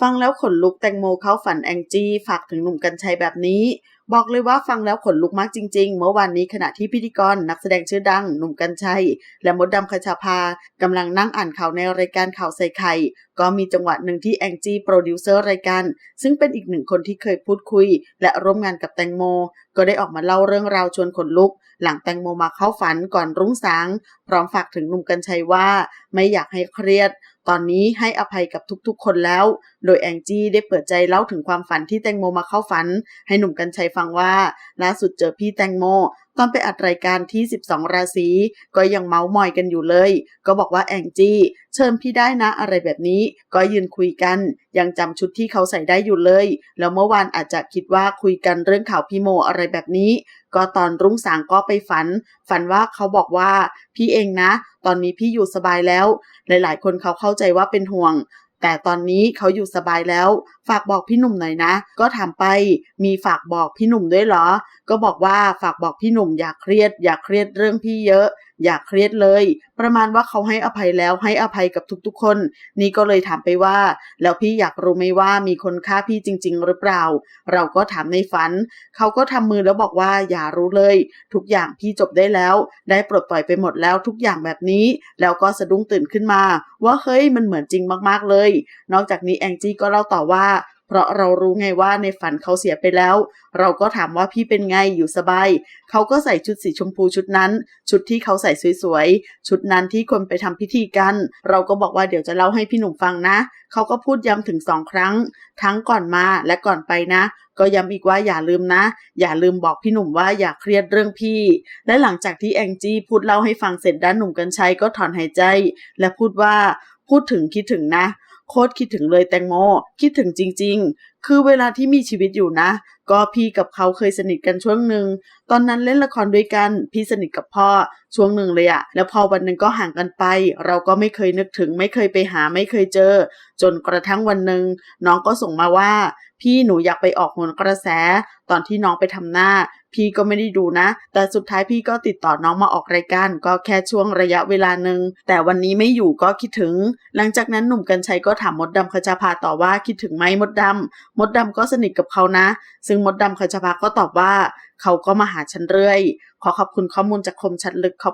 ฟังแล้วขนลุกแตงโมเข้าฝันแองจี้ฝากถึงหนุ่มกัญชัยแบบนี้ บอกเลยว่าฟังแล้วขนลุกมากจริง ๆ เมื่อวานนี้ขณะที่พิธีกรนักแสดงชื่อดัง หนุ่มกัญชัย และมดดำคชาภากำลังนั่งอ่านข่าวในรายการข่าวใส่ไข่ก็มีจังหวะหนึ่งที่แองจี้โปรดิวเซอร์รายการ ซึ่งเป็นอีกหนึ่งคนที่เคยพูดคุย และร่วมงานกับแตงโม ก็ได้ออกมาเล่าเรื่องราวชวนขนลุก หลังแตงโมมาเข้าฝันก่อนรุ่งสางพร้อมฝากถึงหนุ่มกัญชัยว่า ไม่อยากให้เครียด ตอนนี้ให้อภัยกับทุกๆ คนแล้ว โดยแองจี้ได้เปิดใจเล่าถึงความฝันที่แตงโมมาเข้าฝัน ให้หนุ่มกัญชัยฟังว่าล่าสุดเจอพี่แตงโมตอนไปอัดรายการที่ 12 ราศีก็ยังเมาส์มอยกันอยู่เลย ก็บอกว่าแองจี้เชิญพี่ได้นะอะไรแบบนี้ ก็ยืนคุยกัน ยังจำชุดที่เขาใส่ได้อยู่เลย แล้วเมื่อวานอาจจะคิดว่าคุยกันเรื่องข่าวพี่โมอะไรแบบนี้ ก็ตอนรุ่งสางก็ไปฝัน ฝันว่าเขาบอกว่าพี่เองนะ ตอนนี้พี่อยู่สบายแล้ว หลายๆ คนเขาเข้าใจว่าเป็นห่วง แต่ตอนนี้เขาอยู่สบายแล้ว ฝากบอกพี่หนุ่มหน่อยนะ ก็ถามไป มีฝากบอกพี่หนุ่มด้วยเหรอ ก็บอกว่าฝากบอกพี่หนุ่มอย่าเครียด อย่าเครียดเรื่องพี่เยอะ อย่าเครียดเลย ประมาณว่าเขาให้อภัยแล้วให้อภัยกับทุกๆคน นี่ก็เลยถามไปว่า แล้วพี่อยากรู้ไหมว่ามีคนฆ่าพี่จริง ๆ หรือเปล่า เราก็ถามในฝัน เขาก็ทำมือแล้วบอกว่าอย่ารู้เลย ทุกอย่างพี่จบได้แล้ว ได้ปลดปล่อยไปหมดแล้วทุกอย่างแบบนี้ แล้วก็สะดุ้งตื่นขึ้นมา ว่าเฮ้ยมันเหมือนจริงมากๆเลย นอกจากนี้แองจี้ก็เล่าต่อว่า เพราะเรารู้ไงว่าในฝันเขาเสียไปแล้ว เราก็ถามว่าพี่เป็นไงอยู่สบาย เขาก็ใส่ชุดสีชมพูชุดนั้น ชุดที่เขาใส่สวยๆ ชุดนั้นที่คนไปทำพิธีกัน เราก็บอกว่าเดี๋ยวจะเล่าให้พี่หนุ่มฟังนะ เขาก็พูดย้ำถึงสองครั้ง ทั้งก่อนมาและก่อนไปนะ ก็ย้ำอีกว่าอย่าลืมนะ อย่าลืมบอกพี่หนุ่มว่าอย่าเครียดเรื่องพี่ และหลังจากที่แองจี้พูดเล่าให้ฟังเสร็จด้านหนุ่มกัญชัยก็ถอนหายใจ และพูดว่าพูดถึงคิดถึงนะ โคตรคิดถึงเลยแตงโม คิดถึงจริง ๆ คือเวลาที่มีชีวิตอยู่นะ ก็พี่กับเขาเคยสนิทกันช่วงหนึ่ง ตอนนั้นเล่นละครด้วยกัน พี่สนิทกับพ่อช่วงหนึ่งเลยอะแล้วพอวันหนึ่งก็ห่างกันไป เราก็ไม่เคยนึกถึง ไม่เคยไปหา ไม่เคยเจอ จนกระทั่งวันหนึ่งน้องก็ส่งมาว่า พี่หนูอยากไปออกหนกระแส ตอนที่น้องไปทำหน้า พี่ก็ไม่ได้ดูนะ แต่สุดท้ายพี่ก็ติดต่อน้องมาออกรายการก็แค่ช่วงระยะเวลาหนึ่งแต่วันนี้ไม่อยู่ก็คิดถึง หลังจากนั้นหนุ่มกัญชัยก็ถามมดดำขจาภาต่อว่าคิดถึงไหมมดดำมดดำก็สนิทกับเขานะ ซึ่งมดดำขจาภาก็ตอบว่า เขาก็มาหาฉันเรื่อย ขอขอบคุณข้อมูลจากคมชัดลึกขอบ